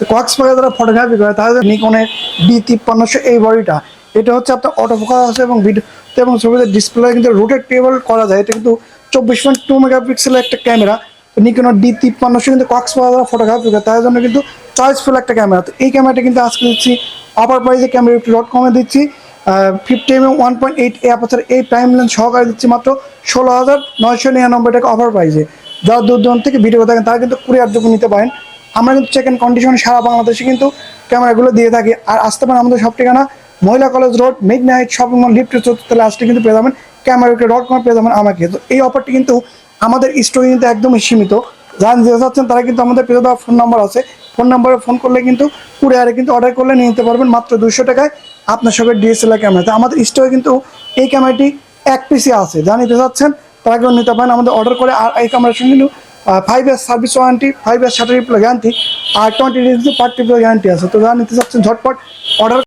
তো কক্স বাজার যারা ফটোগ্রাফি করে তাদের নিকনের ডি তিপ্পান্নশো এই বডিটা। এটা হচ্ছে আপনার অটো ফোকাস আছে এবং ভিডিও এবং ছবিতে ডিসপ্লে কিন্তু রোটেট টেবল করা যায়। এটা কিন্তু চব্বিশ পয়েন্ট টু মেগাপিক্সেলের একটা ক্যামেরা তো নিকনের ডি তিপ্পান্নশো কিন্তু কক্স বাজার যারা ফটোগ্রাফি করে, তাদের জন্য কিন্তু চয়েসফুল একটা ক্যামেরা তো এই ক্যামেরাটা কিন্তু আজকে দিচ্ছি অফার প্রাইসে ক্যামেরা একটু ডট কমে দিচ্ছি। Fifty M one point eight এ অ্যাপাচার এই প্রাইম লেন্স সহকারে দিচ্ছি মাত্র ষোলো হাজার নয়শো নিরানব্বই টাকা অফার প্রাইসে যারা দূর দূরান্ত থেকে ভিডিও দেখেন, তারা কিন্তু কুরিয়ার যোগ্য নিতে পারেন। আমরা কিন্তু চেক অ্যান্ড কন্ডিশন সারা বাংলাদেশে কিন্তু ক্যামেরাগুলো দিয়ে থাকি। আর আসতে পারেন আমাদের সব ঠিকানা, মহিলা college road midnight shopping mall lift চতুর্থ লাস্টে কিন্তু পেয়ে যাবেন। ক্যামেরা ডট কম পেয়ে যাবেন আমাকে। তো এই অফারটি কিন্তু আমাদের স্টোরে কিন্তু একদমই সীমিত। যারা নিতে চাচ্ছেন তারা কিন্তু আমাদের পেয়ে দেওয়া ফোন নাম্বার আছে। ফোন নাম্বারে ফোন করলে কিন্তু কুরিয়ারে কিন্তু অর্ডার করলে নিয়ে নিতে পারবেন মাত্র দুশো টাকায় আপনার সঙ্গে ডিএসএলআর ক্যামেরা তো আমাদের স্টোরে কিন্তু এই ক্যামেরাটি এক পিসি আছে। যা নিতে চাচ্ছেন তারা কেউ নিতে পারেন। আমাদের অর্ডার করে আর এই ক্যামেরার সঙ্গে কিন্তু five year service warranty five year shutter replace guarantee আর টোয়েন্টি ডেজ পার্টি গ্যারান্টি আছে। তো যারা নিতে চাচ্ছেন ঝটপট অর্ডার